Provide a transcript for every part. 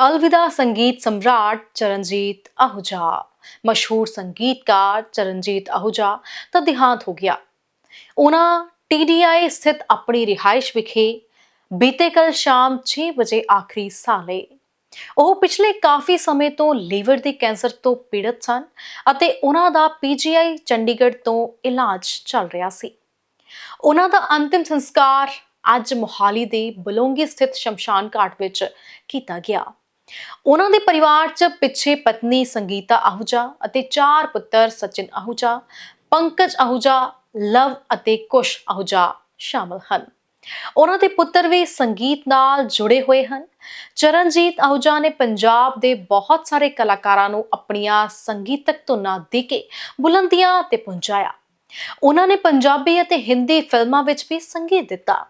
ਅਲਵਿਦਾ ਸੰਗੀਤ ਸਮਰਾਟ ਚਰਨਜੀਤ ਆਹੂਜਾ ਮਸ਼ਹੂਰ ਸੰਗੀਤਕਾਰ ਚਰਨਜੀਤ ਆਹੂਜਾ ਦਾ ਦਿਹਾਂਤ ਹੋ ਗਿਆ ਉਹਨਾਂ ਟੀਡੀਆਈ ਸਥਿਤ ਆਪਣੀ ਰਿਹਾਇਸ਼ ਵਿਖੇ ਬੀਤੇ ਕੱਲ ਸ਼ਾਮ 6 ਵਜੇ ਆਖਰੀ ਸਾਹ ਲਏ ਉਹ ਪਿਛਲੇ ਕਾਫੀ ਸਮੇਂ ਤੋਂ ਲੀਵਰ ਦੇ ਕੈਂਸਰ ਤੋਂ ਪੀੜਤ ਸਨ ਅਤੇ ਉਹਨਾਂ ਦਾ ਪੀਜੀਆਈ ਚੰਡੀਗੜ੍ਹ ਤੋਂ ਇਲਾਜ ਚੱਲ ਰਿਹਾ ਸੀ ਉਹਨਾਂ ਦਾ ਅੰਤਿਮ ਸੰਸਕਾਰ ਅੱਜ ਮੋਹਾਲੀ ਦੇ ਬਲੋਂਗੀ ਸਥਿਤ ਸ਼ਮਸ਼ਾਨ ਘਾਟ ਵਿੱਚ ਕੀਤਾ ਗਿਆ ਉਹਨਾਂ ਦੇ ਪਰਿਵਾਰ 'ਚ ਪਿੱਛੇ ਪਤਨੀ ਸੰਗੀਤਾ ਆਹੂਜਾ ਅਤੇ ਚਾਰ ਪੁੱਤਰ ਸਚਿਨ ਆਹੂਜਾ, ਪੰਕਜ ਆਹੂਜਾ, ਲਵ ਅਤੇ ਕੁਸ਼ ਆਹੂਜਾ ਸ਼ਾਮਲ ਹਨ। ਉਹਨਾਂ ਦੇ ਪੁੱਤਰ ਵੀ ਸੰਗੀਤ ਨਾਲ ਜੁੜੇ ਹੋਏ ਹਨ। ਚਰਨਜੀਤ ਆਹੂਜਾ ਨੇ ਪੰਜਾਬ ਦੇ ਬਹੁਤ ਸਾਰੇ ਕਲਾਕਾਰਾਂ ਨੂੰ ਆਪਣੀਆਂ ਸੰਗੀਤਕ ਧੁਨਾਂ ਦੇ ਕੇ ਬੁਲੰਦੀਆਂ ਤੇ ਪਹੁੰਚਾਇਆ। ਉਹਨਾਂ ਨੇ ਪੰਜਾਬੀ ਅਤੇ ਹਿੰਦੀ ਫਿਲਮਾਂ ਵਿੱਚ ਵੀ ਸੰਗੀਤ ਦਿੱਤਾ।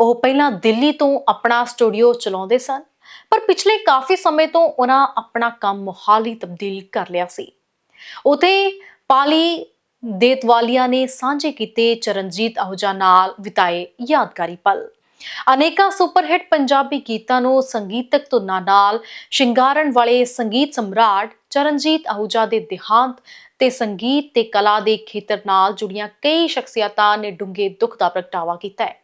ਉਹ ਪਹਿਲਾਂ ਦਿੱਲੀ ਤੋਂ ਆਪਣਾ ਸਟੂਡੀਓ ਚਲਾਉਂਦੇ ਸਨ। ਪਰ ਪਿਛਲੇ ਕਾਫੀ ਸਮੇਂ ਤੋਂ ਉਹਨਾਂ ਆਪਣਾ ਕੰਮ ਮੁਹਾਲੀ ਤਬਦੀਲ ਕਰ ਲਿਆ ਸੀ। ਉਤੇ ਪਾਲੀ ਦੇਤਵਾਲੀਆ ਨੇ ਸਾਂਝੇ ਕੀਤੇ ਚਰਨਜੀਤ ਆਹੂਜਾ ਨਾਲ ਵਿਤਾਏ ਯਾਦਗਾਰੀ ਪਲ। ਅਨੇਕਾਂ ਸੁਪਰਹਿੱਟ ਪੰਜਾਬੀ ਗੀਤਾਂ ਨੂੰ ਸੰਗੀਤਕ ਧੁਨਾਂ ਨਾਲ ਸ਼ਿੰਗਾਰਨ ਵਾਲੇ ਸੰਗੀਤ ਸਮਰਾਟ ਚਰਨਜੀਤ ਆਹੂਜਾ ਦੇ ਦੇਹਾਂਤ ਤੇ ਸੰਗੀਤ ਤੇ ਕਲਾ ਦੇ ਖੇਤਰ ਨਾਲ ਜੁੜੀਆਂ ਕਈ ਸ਼ਖਸੀਅਤਾਂ ਨੇ ਡੂੰਘੇ ਦੁੱਖ ਦਾ ਪ੍ਰਗਟਾਵਾ ਕੀਤਾ ਹੈ।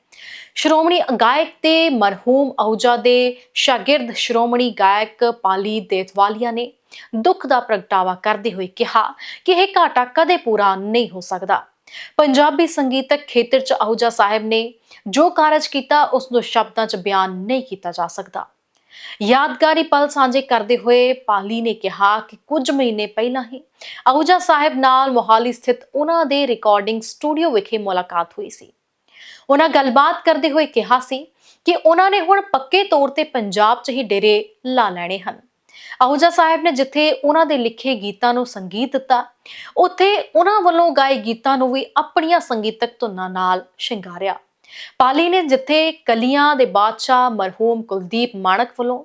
ਸ਼੍ਰੋਮਣੀ ਗਾਇਕ ਤੇ ਮਰਹੂਮ ਆਹੂਜਾ ਦੇ ਸ਼ਾਗਿਰਦ ਸ਼੍ਰੋਮਣੀ ਗਾਇਕ ਪਾਲੀ ਦੇਤਵਾਲੀਆ ਨੇ ਦੁੱਖ ਦਾ ਪ੍ਰਗਟਾਵਾ ਕਰਦੇ ਹੋਏ ਕਿਹਾ ਕਿ ਇਹ ਘਾਟਾ ਕਦੇ ਪੂਰਾ ਨਹੀਂ ਹੋ ਸਕਦਾ। ਪੰਜਾਬੀ ਸੰਗੀਤਕ ਖੇਤਰ 'ਚ ਆਹੂਜਾ ਸਾਹਿਬ ਨੇ ਜੋ ਕਾਰਜ ਕੀਤਾ ਉਸ ਨੂੰ ਸ਼ਬਦਾਂ 'ਚ ਬਿਆਨ ਨਹੀਂ ਕੀਤਾ ਜਾ ਸਕਦਾ। ਯਾਦਗਾਰੀ ਪਲ ਸਾਂਝੇ ਕਰਦੇ ਹੋਏ ਪਾਲੀ ਨੇ ਕਿਹਾ ਕਿ ਕੁਝ ਮਹੀਨੇ ਪਹਿਲਾਂ ਹੀ ਆਹੂਜਾ ਸਾਹਿਬ ਨਾਲ ਮੋਹਾਲੀ ਸਥਿਤ ਉਹਨਾਂ ਦੇ ਰਿਕਾਰਡਿੰਗ ਸਟੂਡੀਓ ਵਿਖੇ ਮੁਲਾਕਾਤ ਹੋਈ ਸੀ। ਉਹਨਾਂ ਗੱਲਬਾਤ ਕਰਦੇ ਹੋਏ ਕਿਹਾ ਸੀ ਕਿ ਉਹਨਾਂ ਨੇ ਹੁਣ ਪੱਕੇ ਤੌਰ ਤੇ ਪੰਜਾਬ 'ਚ ਹੀ ਡੇਰੇ ਲਾ ਲੈਣੇ ਹਨ। ਆਹੂਜਾ ਸਾਹਿਬ ਨੇ ਜਿੱਥੇ ਉਹਨਾਂ ਦੇ ਲਿਖੇ ਗੀਤਾਂ ਨੂੰ ਸੰਗੀਤ ਦਿੱਤਾ, ਉੱਥੇ ਉਹਨਾਂ ਵੱਲੋਂ ਗਾਏ ਗੀਤਾਂ ਨੂੰ ਵੀ ਆਪਣੀਆਂ ਸੰਗੀਤਕ ਧੁਨਾਂ ਨਾਲ ਸ਼ਿੰਗਾਰਿਆ। ਪਾਲੀ ਨੇ ਜਿੱਥੇ ਕਲੀਆਂ ਦੇ ਬਾਦਸ਼ਾਹ ਮਰਹੂਮ ਕੁਲਦੀਪ ਮਾਣਕ ਵੱਲੋਂ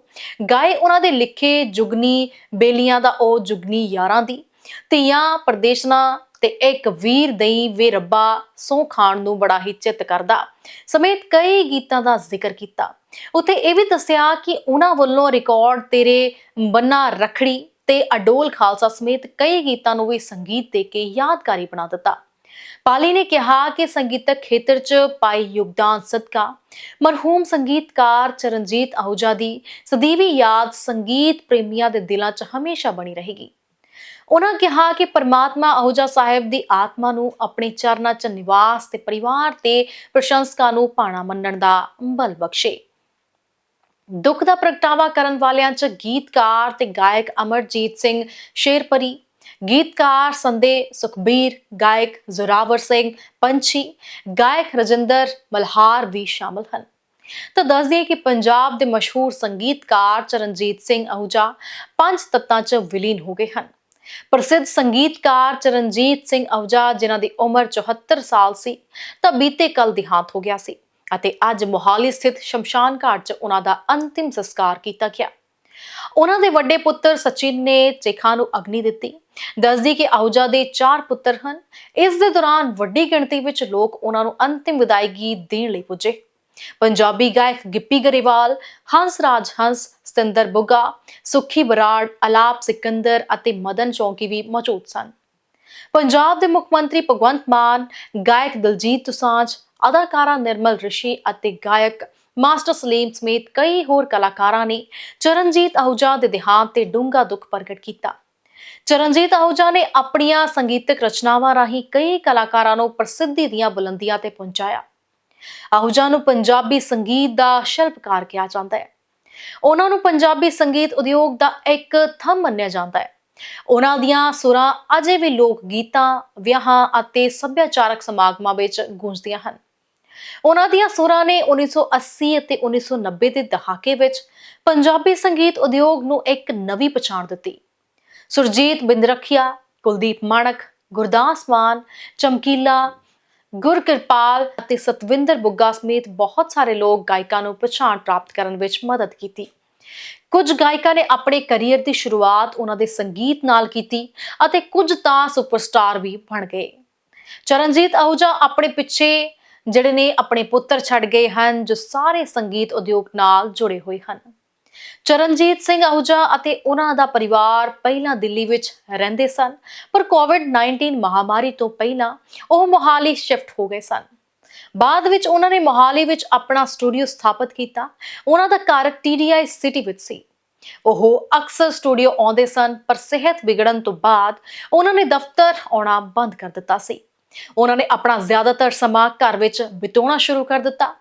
ਗਾਏ ਉਹਨਾਂ ਦੇ ਲਿਖੇ ਜੁਗਨੀ ਬੇਲੀਆਂ ਦਾ ਉਹ ਜੁਗਨੀ ਯਾਰਾਂ ਦੀ, ਧੀਆਂ ਪ੍ਰਦੇਸ਼ਨਾ ਤੇ ਇੱਕ ਵੀਰ ਦਈ ਵੇ ਰੱਬਾ ਸੋ ਖਾਣ ਨੂੰ ਬੜਾ ਹੀ ਚਿੱਤ ਕਰਦਾ। ਸਮੇਤ ਕਈ ਗੀਤਾਂ ਦਾ ਜ਼ਿਕਰ ਕੀਤਾ। ਉਥੇ ਇਹ ਵੀ ਦੱਸਿਆ ਕਿ ਉਹਨਾਂ ਵੱਲੋਂ ਰਿਕਾਰਡ ਤੇਰੇ ਬੰਨਾ ਰਖੜੀ ਤੇ ਅਡੋਲ ਖਾਲਸਾ ਸਮੇਤ ਕਈ ਗੀਤਾਂ ਨੂੰ ਵੀ ਸੰਗੀਤ ਦੇ ਕੇ ਯਾਦਗਾਰੀ ਬਣਾ ਦਿੱਤਾ। ਪਾਲੀ ਨੇ ਕਿਹਾ ਕਿ ਸੰਗੀਤਕ ਖੇਤਰ 'ਚ ਪਾਈ ਯੋਗਦਾਨ ਸਦਕਾ, ਮਰਹੂਮ ਸੰਗੀਤਕਾਰ ਚਰਨਜੀਤ ਆਹੂਜਾ ਦੀ ਸਦੀਵੀ ਯਾਦ ਸੰਗੀਤ ਪ੍ਰੇਮੀਆਂ ਦੇ ਦਿਲਾਂ 'ਚ ਹਮੇਸ਼ਾ ਬਣੀ ਰਹੇਗੀ। ਉਹਨਾਂ ਕਿਹਾ ਕਿ ਪਰਮਾਤਮਾ ਆਹੂਜਾ ਸਾਹਿਬ ਦੀ ਆਤਮਾ ਨੂੰ ਆਪਣੇ ਚਰਨਾਂ 'ਚ ਨਿਵਾਸ ਤੇ ਪਰਿਵਾਰ ਤੇ ਪ੍ਰਸ਼ੰਸਕਾਂ ਨੂੰ ਪਾਣਾ ਮੰਨਣ ਦਾ ਬਲ ਬਖਸ਼ੇ। ਦੁੱਖ ਦਾ ਪ੍ਰਗਟਾਵਾ ਕਰਨ ਵਾਲਿਆਂ 'ਚ ਗੀਤਕਾਰ ਤੇ ਗਾਇਕ ਅਮਰਜੀਤ ਸਿੰਘ ਸ਼ੇਰਪਰੀ, ਗੀਤਕਾਰ ਸੰਦੇ ਸੁਖਬੀਰ, ਗਾਇਕ ਜ਼ੋਰਾਵਰ ਸਿੰਘ ਪੰਛੀ, ਗਾਇਕ ਰਜਿੰਦਰ ਮਲਹਾਰ ਵੀ ਸ਼ਾਮਲ ਹਨ। ਤਾਂ ਦੱਸ ਦਈਏ ਕਿ ਪੰਜਾਬ ਦੇ ਮਸ਼ਹੂਰ ਸੰਗੀਤਕਾਰ ਚਰਨਜੀਤ ਸਿੰਘ ਆਹੂਜਾ ਪੰਜ ਤੱਤਾਂ 'ਚ ਵਿਲੀਨ ਹੋ ਗਏ ਹਨ। ਪ੍ਰਸਿੱਧ ਸੰਗੀਤਕਾਰ ਚਰਨਜੀਤ ਸਿੰਘ ਆਹੂਜਾ ਜਿਨ੍ਹਾਂ ਦੀ ਉਮਰ 74 ਸਾਲ ਸੀ, ਤਾਂ ਬੀਤੇ ਕੱਲ ਦਿਹਾਂਤ ਹੋ ਗਿਆ ਸੀ ਅਤੇ ਅੱਜ ਮੋਹਾਲੀ ਸਥਿਤ ਸ਼ਮਸ਼ਾਨ ਘਾਟ 'ਚ ਉਹਨਾਂ ਦਾ ਅੰਤਿਮ ਸੰਸਕਾਰ ਕੀਤਾ ਗਿਆ। ਉਹਨਾਂ ਦੇ ਵੱਡੇ ਪੁੱਤਰ ਸਚਿਨ ਨੇ ਚੇਖਾਂ ਨੂੰ ਅਗਨੀ ਦਿੱਤੀ। ਦੱਸਦੀ ਕਿ ਆਹੂਜਾ ਦੇ ਚਾਰ ਪੁੱਤਰ ਹਨ। ਇਸ ਦੇ ਦੌਰਾਨ ਵੱਡੀ ਗਿਣਤੀ ਵਿੱਚ ਲੋਕ ਉਹਨਾਂ ਨੂੰ ਅੰਤਿਮ ਵਿਦਾਇਗੀ ਦੇਣ ਲਈ ਪੁੱਜੇ। ਪੰਜਾਬੀ ਗਾਇਕ ਗਿੱਪੀ ਗਰੇਵਾਲ, ਹੰਸ ਰਾਜ ਹੰਸ, ਸਤਿੰਦਰ ਬੁੱਗਾ, ਸੁਖੀ ਬਰਾੜ, ਅਲਾਪ ਸਿਕੰਦਰ ਅਤੇ ਮਦਨ ਚੌਂਕੀ ਵੀ ਮੌਜੂਦ ਸਨ। ਪੰਜਾਬ ਦੇ ਮੁੱਖ ਮੰਤਰੀ ਭਗਵੰਤ ਮਾਨ, ਗਾਇਕ ਦਲਜੀਤ ਤੁਸਾਂਝ ਅਦਾਕਾਰਾ ਨਿਰਮਲ ਰਿਸ਼ੀ ਅਤੇ ਗਾਇਕ ਮਾਸਟਰ ਸਲੀਮ ਸਮੇਤ ਕਈ ਹੋਰ ਕਲਾਕਾਰਾਂ ਨੇ ਚਰਨਜੀਤ ਆਹੂਜਾ ਦੇ ਦੇਹਾਂਤ ਤੇ ਡੂੰਘਾ ਦੁੱਖ ਪ੍ਰਗਟ ਕੀਤਾ। ਚਰਨਜੀਤ ਆਹੂਜਾ ਨੇ ਆਪਣੀਆਂ ਸੰਗੀਤਕ ਰਚਨਾਵਾਂ ਰਾਹੀਂ ਕਈ ਕਲਾਕਾਰਾਂ ਨੂੰ ਪ੍ਰਸਿੱਧੀ ਦੀਆਂ ਬੁਲੰਦੀਆਂ ਤੇ ਪਹੁੰਚਾਇਆ। ਆਹੂਜਾ ਨੂੰ ਪੰਜਾਬੀ ਸੰਗੀਤ ਦਾ ਸ਼ਿਲਪਕਾਰ ਕਿਹਾ ਜਾਂਦਾ ਹੈ। ਉਹਨਾਂ ਨੂੰ ਪੰਜਾਬੀ ਸੰਗੀਤ ਉਦਯੋਗ ਦਾ ਇੱਕ ਥੰਮ ਮੰਨਿਆ ਜਾਂਦਾ ਹੈ। ਉਹਨਾਂ ਦੀਆਂ ਸੁਰਾਂ ਅਜੇ ਵੀ ਲੋਕ ਗੀਤਾਂ, ਵਿਆਹਾਂ ਅਤੇ ਸੱਭਿਆਚਾਰਕ ਸਮਾਗਮਾਂ ਵਿੱਚ ਗੂੰਜਦੀਆਂ ਹਨ। ਉਹਨਾਂ ਦੀਆਂ ਸੁਰਾਂ ਨੇ 1980 ਅਤੇ 1990 ਦੇ ਦਹਾਕੇ ਵਿੱਚ ਪੰਜਾਬੀ ਸੰਗੀਤ ਉਦਯੋਗ ਨੂੰ ਇੱਕ ਨਵੀਂ ਪਛਾਣ ਦਿੱਤੀ। ਸੁਰਜੀਤ ਬਿੰਦਰਖੀਆ, ਕੁਲਦੀਪ ਮਾਣਕ, ਗੁਰਦਾਸ ਮਾਨ, ਚਮਕੀਲਾ ਗੁਰਕਿਰਪਾਲ ਅਤੇ ਸਤਵਿੰਦਰ ਬੁੱਗਾ ਸਮੇਤ ਬਹੁਤ ਸਾਰੇ ਲੋਕ ਗਾਇਕਾਂ ਨੂੰ ਪਛਾਣ ਪ੍ਰਾਪਤ ਕਰਨ ਵਿੱਚ ਮਦਦ ਕੀਤੀ। ਕੁਝ ਗਾਇਕਾਂ ਨੇ ਆਪਣੇ ਕੈਰੀਅਰ ਦੀ ਸ਼ੁਰੂਆਤ ਉਹਨਾਂ ਦੇ ਸੰਗੀਤ ਨਾਲ ਕੀਤੀ ਅਤੇ ਕੁਝ ਤਾਂ ਸੁਪਰਸਟਾਰ ਵੀ ਬਣ ਗਏ। ਚਰਨਜੀਤ ਆਹੂਜਾ ਆਪਣੇ ਪਿੱਛੇ, ਜਿਹੜੇ ਨੇ ਆਪਣੇ ਪੁੱਤਰ ਛੱਡ ਗਏ ਹਨ, ਜੋ ਸਾਰੇ ਸੰਗੀਤ ਉਦਯੋਗ ਨਾਲ ਜੁੜੇ ਹੋਏ ਹਨ। ਚਰਨਜੀਤ ਸਿੰਘ ਆਹੂਜਾ ਅਤੇ ਉਹਨਾਂ ਦਾ ਪਰਿਵਾਰ ਪਹਿਲਾਂ ਦਿੱਲੀ ਵਿੱਚ ਰਹਿੰਦੇ ਸਨ, ਪਰ ਕੋਵਿਡ-19 ਮਹਾਮਾਰੀ ਤੋਂ ਪਹਿਲਾਂ ਉਹ ਮੋਹਾਲੀ ਸ਼ਿਫਟ ਹੋ ਗਏ ਸਨ। ਬਾਅਦ ਵਿੱਚ ਉਹਨਾਂ ਨੇ ਮੋਹਾਲੀ ਵਿੱਚ ਆਪਣਾ ਸਟੂਡੀਓ ਸਥਾਪਿਤ ਕੀਤਾ। ਉਹਨਾਂ ਦਾ ਘਰ TDI ਸਿਟੀ ਵਿੱਚ ਸੀ। ਉਹ ਅਕਸਰ ਸਟੂਡੀਓ ਆਉਂਦੇ ਸਨ, ਪਰ ਸਿਹਤ ਵਿਗੜਨ ਤੋਂ ਬਾਅਦ ਉਹਨਾਂ ਨੇ ਦਫ਼ਤਰ ਆਉਣਾ ਬੰਦ ਕਰ ਦਿੱਤਾ ਸੀ। ਉਹਨਾਂ ਨੇ ਆਪਣਾ ਜ਼ਿਆਦਾਤਰ ਸਮਾਂ ਘਰ ਵਿੱਚ ਬਿਤਾਉਣਾ ਸ਼ੁਰੂ ਕਰ ਦਿੱਤਾ।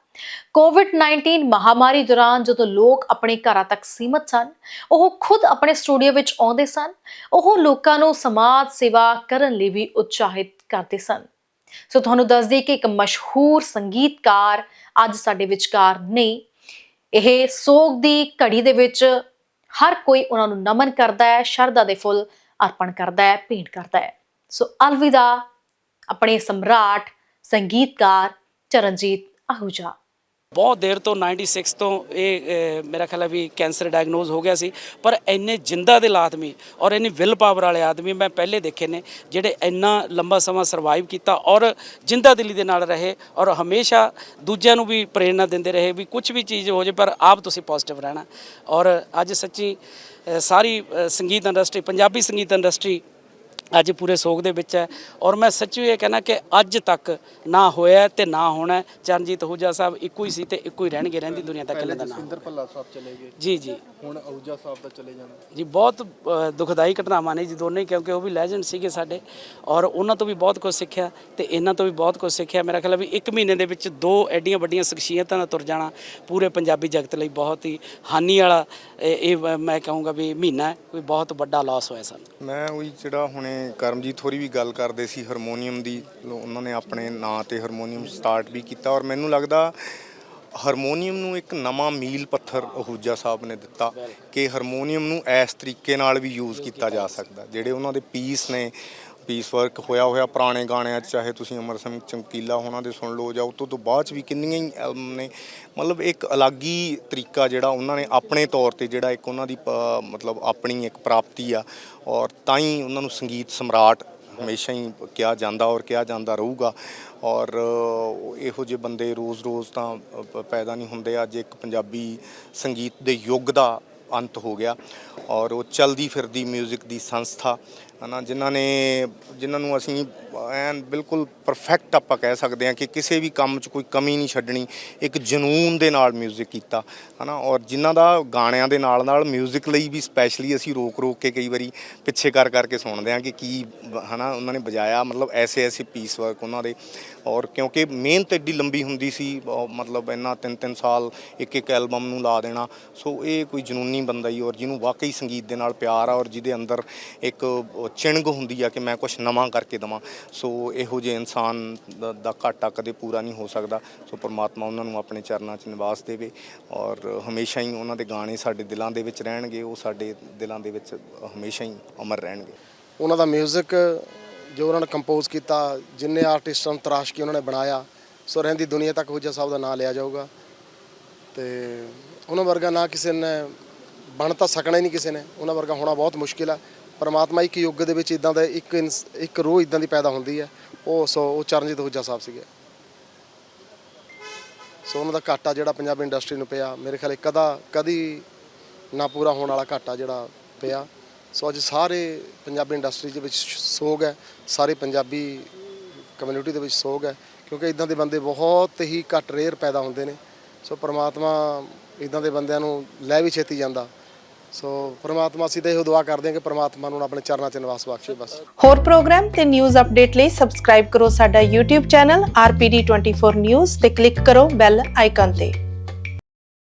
ਕੋਵਿਡ-19 ਮਹਾਮਾਰੀ ਦੌਰਾਨ ਜਦੋਂ ਲੋਕ ਆਪਣੇ ਘਰਾਂ ਤੱਕ ਸੀਮਤ ਸਨ, ਉਹ ਖੁਦ ਆਪਣੇ ਸਟੂਡੀਓ ਵਿੱਚ ਆਉਂਦੇ ਸਨ, ਉਹ ਲੋਕਾਂ ਨੂੰ ਸਮਾਜ ਸੇਵਾ ਕਰਨ ਲਈ ਵੀ ਉਤਸ਼ਾਹਿਤ ਕਰਦੇ ਸਨ। ਸੋ ਤੁਹਾਨੂੰ ਦੱਸ ਦਈਏ ਕਿ ਇੱਕ ਮਸ਼ਹੂਰ ਸੰਗੀਤਕਾਰ ਅੱਜ ਸਾਡੇ ਵਿਚਕਾਰ ਨਹੀਂ ਇਹ ਸੋਗ ਦੀ ਘੜੀ ਦੇ ਵਿੱਚ ਹਰ ਕੋਈ ਉਹਨਾਂ ਨੂੰ ਨਮਨ ਕਰਦਾ ਹੈ, ਸ਼ਰਧਾ ਦੇ ਫੁੱਲ ਅਰਪਣ ਕਰਦਾ ਹੈ, ਭੇਂਟ ਕਰਦਾ ਹੈ। ਸੋ ਅਲਵਿਦਾ, ਆਪਣੇ ਸਮਰਾਟ ਸੰਗੀਤਕਾਰ ਚਰਨਜੀਤ ਆਹੂਜਾ। ਬਹੁਤ ਦੇਰ ਤੋਂ 96 ਤੋਂ ਇਹ ਮੇਰਾ ਖਿਆਲ ਹੈ ਵੀ ਕੈਂਸਰ ਡਾਇਗਨੋਜ਼ ਹੋ ਗਿਆ ਸੀ, ਪਰ ਇੰਨੇ ਜਿੰਦਾ ਦਿਲ ਆਦਮੀ ਔਰ ਇੰਨੀ ਵਿਲ ਪਾਵਰ ਵਾਲੇ ਆਦਮੀ ਮੈਂ ਪਹਿਲੇ ਦੇਖੇ ਨੇ ਜਿਹੜੇ ਇੰਨਾ ਲੰਬਾ ਸਮਾਂ ਸਰਵਾਈਵ ਕੀਤਾ ਔਰ ਜਿੰਦਾ ਦਿਲੀ ਦੇ ਨਾਲ ਰਹੇ ਔਰ ਹਮੇਸ਼ਾ ਦੂਜਿਆਂ ਨੂੰ ਵੀ ਪ੍ਰੇਰਣਾ ਦਿੰਦੇ ਰਹੇ ਵੀ ਕੁਝ ਵੀ ਚੀਜ਼ ਹੋ ਜੇ, ਪਰ ਆਪ ਤੁਸੀਂ ਪੋਜ਼ਿਟਿਵ ਰਹਿਣਾ। ਔਰ ਅੱਜ ਸੱਚੀ ਸਾਰੀ ਸੰਗੀਤ ਇੰਡਸਟਰੀ ਪੰਜਾਬੀ ਸੰਗੀਤ ਇੰਡਸਟਰੀ ਅੱਜ ਪੂਰੇ ਸੋਗ ਦੇ ਵਿੱਚ ਹੈ। ਔਰ ਮੈਂ ਸੱਚੀ ਇਹ ਕਹਿਣਾ ਕਿ ਅੱਜ ਤੱਕ ਨਾ ਹੋਇਆ ਤੇ ਨਾ ਹੋਣਾ। ਚਰਨਜੀਤ ਹੂਜਾ ਸਾਹਿਬ ਇੱਕੋ ਹੀ ਸੀ ਤੇ ਇੱਕੋ ਹੀ ਰਹਿਣਗੇ ਰਹਿੰਦੀ ਦੁਨੀਆ ਤੱਕ ਇਹਨਾਂ ਦਾ ਨਾਮ। ਸਿੰਦਰ ਭੱਲਾ ਸਾਹਿਬ ਚਲੇ ਗਏ। ਜੀ ਜੀ। ਹੁਣ ਅਹੂਜਾ ਸਾਹਿਬ ਦਾ ਚਲੇ ਜਾਣਾ। ਜੀ ਬਹੁਤ ਦੁਖਦਾਈ ਘਟਨਾਵਾਂ ਨੇ ਜੀ ਦੋਨੇ ਹੀ ਕਿਉਂਕਿ ਉਹ ਵੀ ਲੈਜੈਂਡ ਸੀਗੇ ਸਾਡੇ। ਔਰ ਉਹਨਾਂ ਤੋਂ ਵੀ ਬਹੁਤ ਕੁਝ ਸਿੱਖਿਆ ਤੇ ਇਹਨਾਂ ਤੋਂ ਵੀ ਬਹੁਤ ਕੁਝ ਸਿੱਖਿਆ। ਮੇਰਾ ਖਿਆਲ ਹੈ ਵੀ ਇੱਕ ਮਹੀਨੇ ਦੇ ਵਿੱਚ ਦੋ ਐਡੀਆਂ ਵੱਡੀਆਂ ਸ਼ਖਸੀਅਤਾਂ ਦਾ ਤੁਰ ਜਾਣਾ ਪੂਰੇ ਪੰਜਾਬੀ ਜਗਤ ਲਈ ਬਹੁਤ ਹੀ ਹਾਨੀ ਵਾਲਾ ਇਹ ਇਹ ਮੈਂ ਕਹੂੰਗਾ ਵੀ ਮਹੀਨਾ ਕੋਈ ਬਹੁਤ ਵੱਡਾ ਲਾਸ ਹੋਇਆ ਸਾਨੂੰ। ਮੈਂ ਉਹੀ ਜਿਹੜਾ ਹੁਣੇ ਕਰਮਜੀਤ ਹੋਰੀ ਵੀ ਗੱਲ ਕਰਦੇ ਸੀ ਹਾਰਮੋਨੀਅਮ ਦੀ ਉਹਨਾਂ ਨੇ ਆਪਣੇ ਨਾਂ ਤੇ ਹਾਰਮੋਨੀਅਮ ਸਟਾਰਟ ਵੀ ਕੀਤਾ ਔਰ ਮੈਨੂੰ ਲੱਗਦਾ ਹਾਰਮੋਨੀਅਮ ਨੂੰ ਇੱਕ ਨਵਾਂ ਮੀਲ ਪੱਥਰ ਅਹੂਜਾ ਸਾਹਿਬ ਨੇ ਦਿੱਤਾ ਕਿ ਹਾਰਮੋਨੀਅਮ ਨੂੰ ਇਸ ਤਰੀਕੇ ਨਾਲ ਵੀ ਯੂਜ਼ ਕੀਤਾ ਜਾ ਸਕਦਾ, ਜਿਹੜੇ ਉਹਨਾਂ ਦੇ ਪੀਸ ਨੇ ਪੀਸ ਵਰਕ ਹੋਇਆ ਹੋਇਆ ਪੁਰਾਣੇ ਗਾਣਿਆਂ 'ਚ, ਚਾਹੇ ਤੁਸੀਂ ਅਮਰ ਸਿੰਘ ਚਮਕੀਲਾ ਉਹਨਾਂ ਦੇ ਸੁਣ ਲਓ ਜਾਂ ਉਤੋਂ ਤੋਂ ਬਾਅਦ 'ਚ ਵੀ ਕਿੰਨੀਆਂ ਹੀ ਐਲਬਮ ਨੇ। ਮਤਲਬ ਇੱਕ ਅਲੱਗ ਹੀ ਤਰੀਕਾ ਜਿਹੜਾ ਉਹਨਾਂ ਨੇ ਆਪਣੇ ਤੌਰ ਤੇ ਜਿਹੜਾ ਇੱਕ ਉਹਨਾਂ ਦੀ ਪ- ਮਤਲਬ ਆਪਣੀ ਇੱਕ ਪ੍ਰਾਪਤੀ ਆ ਔਰ ਤਾਂ ਹੀ ਉਹਨਾਂ ਨੂੰ ਸੰਗੀਤ ਸਮਰਾਟ ਹਮੇਸ਼ਾ ਹੀ ਕਿਹਾ ਜਾਂਦਾ ਔਰ ਕਿਹਾ ਜਾਂਦਾ ਰਹੂਗਾ। ਔਰ ਇਹੋ ਜਿਹੇ ਬੰਦੇ ਰੋਜ਼-ਰੋਜ਼ ਤਾਂ ਪੈਦਾ ਨਹੀਂ ਹੁੰਦੇ। ਅੱਜ ਇੱਕ ਪੰਜਾਬੀ ਸੰਗੀਤ ਦੇ ਯੁੱਗ ਦਾ ਅੰਤ ਹੋ ਗਿਆ ਔਰ ਉਹ ਚਲਦੀ ਫਿਰਦੀ 뮤직 ਦੀ ਸੰਸਥਾ ਹਨਾ ਜਿਨ੍ਹਾਂ ਨੇ ਜਿਨ੍ਹਾਂ ਨੂੰ ਅਸੀਂ ਐਨ ਬਿਲਕੁਲ ਪਰਫੈਕਟ ਆਪਾਂ ਕਹਿ ਸਕਦੇ ਹਾਂ ਕਿ ਕਿਸੇ ਵੀ ਕੰਮ 'ਚ ਕੋਈ ਕਮੀ ਨਹੀਂ ਛੱਡਣੀ ਇੱਕ ਜਨੂਨ ਦੇ ਨਾਲ 뮤직 ਕੀਤਾ ਹਨਾ ਔਰ ਜਿਨ੍ਹਾਂ ਦਾ ਗਾਣਿਆਂ ਦੇ ਨਾਲ ਨਾਲ 뮤직 ਲਈ ਵੀ ਸਪੈਸ਼ਲੀ ਅਸੀਂ ਰੋਕ ਰੋਕ ਕੇ ਕਈ ਵਾਰੀ ਪਿੱਛੇ ਕਰ ਕਰਕੇ ਸੁਣਦੇ ਹਾਂ ਕਿ ਕੀ ਬ- ਹਨਾ ਉਹਨਾਂ ਨੇ ਵਜਾਇਆ ਮਤਲਬ ਐਸੇ ਐਸੇ ਪੀਸ ਵਰਕ ਉਹਨਾਂ ਦੇ ਔਰ ਕਿਉਂਕਿ ਮਿਹਨਤ ਐਡੀ ਲੰਬੀ ਹੁੰਦੀ ਸੀ ਅਹ ਮਤਲਬ ਇੰਨਾ ਤਿੰਨ ਤਿੰਨ ਸਾਲ ਇੱਕ ਇੱਕ ਐਲਬਮ ਨੂੰ ਲਾ ਦੇਣਾ ਸੋ ਇਹ ਕੋਈ ਜਨੂਨੀ ਬੰਦਾ ਹੀ ਔਰ ਜਿਹਨੂੰ ਵਾਕਈ ਸੰਗੀਤ ਦੇ ਨਾਲ ਪਿਆਰ ਆ ਔਰ ਜਿਹਦੇ ਅੰਦਰ ਇੱਕ ਉਹ ਚਿਣਗ ਹੁੰਦੀ ਆ ਕਿ ਮੈਂ ਕੁਝ ਨਵਾਂ ਕਰਕੇ ਦਵਾਂ। ਸੋ ਇਹੋ ਜਿਹੇ ਇਨਸਾਨ ਦਾ- ਦਾ ਘਾਟਾ ਕਦੇ ਪੂਰਾ ਨਹੀਂ ਹੋ ਸਕਦਾ। ਸੋ ਪਰਮਾਤਮਾ ਉਹਨਾਂ ਨੂੰ ਆਪਣੇ ਚਰਨਾਂ 'ਚ ਨਿਵਾਸ ਦੇਵੇ ਔਰ ਹਮੇਸ਼ਾ ਹੀ ਉਹਨਾਂ ਦੇ ਗਾਣੇ ਸਾਡੇ ਦਿਲਾਂ ਦੇ ਵਿੱਚ ਰਹਿਣਗੇ, ਉਹ ਸਾਡੇ ਦਿਲਾਂ ਦੇ ਵਿੱਚ ਹਮੇਸ਼ਾ ਹੀ ਅਮਰ ਰਹਿਣਗੇ। ਉਹਨਾਂ ਦਾ 뮤직 ਜੋ ਉਹਨਾਂ ਨੇ ਕੰਪੋਜ਼ ਕੀਤਾ, ਜਿੰਨੇ ਆਰਟਿਸਟਾਂ ਨੂੰ ਤਰਾਸ਼ ਕੇ ਉਹਨਾਂ ਨੇ ਬਣਾਇਆ, ਸੋ ਰਹਿੰਦੀ ਦੁਨੀਆ ਤੱਕ ਅਹੂਜਾ ਸਾਹਿਬ ਦਾ ਨਾਮ ਲਿਆ ਜਾਊਗਾ। ਤੇ ਉਹਨਾਂ ਵਰਗਾ ਨਾ ਕਿਸੇ ਨੇ, ਬਣ ਤਾਂ ਸਕਣਾ ਹੀ ਨਹੀਂ ਕਿਸੇ ਨੇ। ਉਹਨਾਂ ਵਰਗਾ ਹੋਣਾ ਬਹੁਤ ਮੁਸ਼ਕਿਲ ਆ। ਪਰਮਾਤਮਾ ਇੱਕ ਯੁੱਗ ਦੇ ਵਿੱਚ ਇਦਾਂ ਦਾ ਇੱਕ ਇਨਸ- ਇੱਕ ਰੂਹ ਇਦਾਂ ਦੀ ਪੈਦਾ ਹੁੰਦੀ ਹੈ। ਉਹ ਸੋ, ਉਹ ਚਰਨਜੀਤ ਅਹੂਜਾ ਸਾਹਿਬ ਸੀਗੇ। ਸੋ ਉਹਨਾਂ ਦਾ ਘਾਟਾ ਜਿਹੜਾ ਪੰਜਾਬੀ ਇੰਡਸਟਰੀ ਨੂੰ ਪਿਆ, ਮੇਰੇ ਖਿਆਲ ਕਦਾ, ਕਦੀ ਨਾ ਪੂਰਾ ਹੋਣ ਵਾਲਾ ਘਾਟਾ ਜਿਹੜਾ ਪਿਆ। ਸੋ ਅੱਜ ਸਾਰੇ ਪੰਜਾਬੀ ਇੰਡਸਟਰੀ ਦੇ ਵਿੱਚ ਸੋਗ ਹੈ। ਸਾਰੇ ਪੰਜਾਬੀ ਕਮਿਊਨਿਟੀ ਦੇ ਵਿੱਚ ਸੋਗ ਹੈ। ਕਿਉਂਕਿ ਇਦਾਂ ਦੇ ਬੰਦੇ ਬਹੁਤ ਹੀ ਘੱਟ ਰੇਅਰ ਪੈਦਾ ਹੁੰਦੇ ਨੇ। ਸੋ ਪ੍ਰਮਾਤਮਾ ਇਦਾਂ ਦੇ ਬੰਦਿਆਂ ਨੂੰ ਲੈ ਵੀ ਛੇਤੀ ਜਾਂਦਾ। ਸੋ ਪ੍ਰਮਾਤਮਾ ਅਸੀਂ ਤਾਂ ਇਹੋ ਦੁਆ ਕਰਦੇ ਹਾਂ ਕਿ ਪ੍ਰਮਾਤਮਾ ਨੂੰ ਆਪਣੇ ਚਰਨਾਂ 'ਚ ਨਿਵਾਸ ਬਖਸ਼ੇ ਬਸ। ਹੋਰ ਪ੍ਰੋਗਰਾਮ ਤੇ ਨਿਊਜ਼ ਅਪਡੇਟ ਲਈ ਸਬਸਕ੍ਰਾਈਬ ਕਰੋ ਸਾਡਾ YouTube ਚੈਨਲ RPD24 News ਤੇ ਕਲਿੱਕ ਕਰੋ ਬੈਲ ਆਈਕਨ ਤੇ।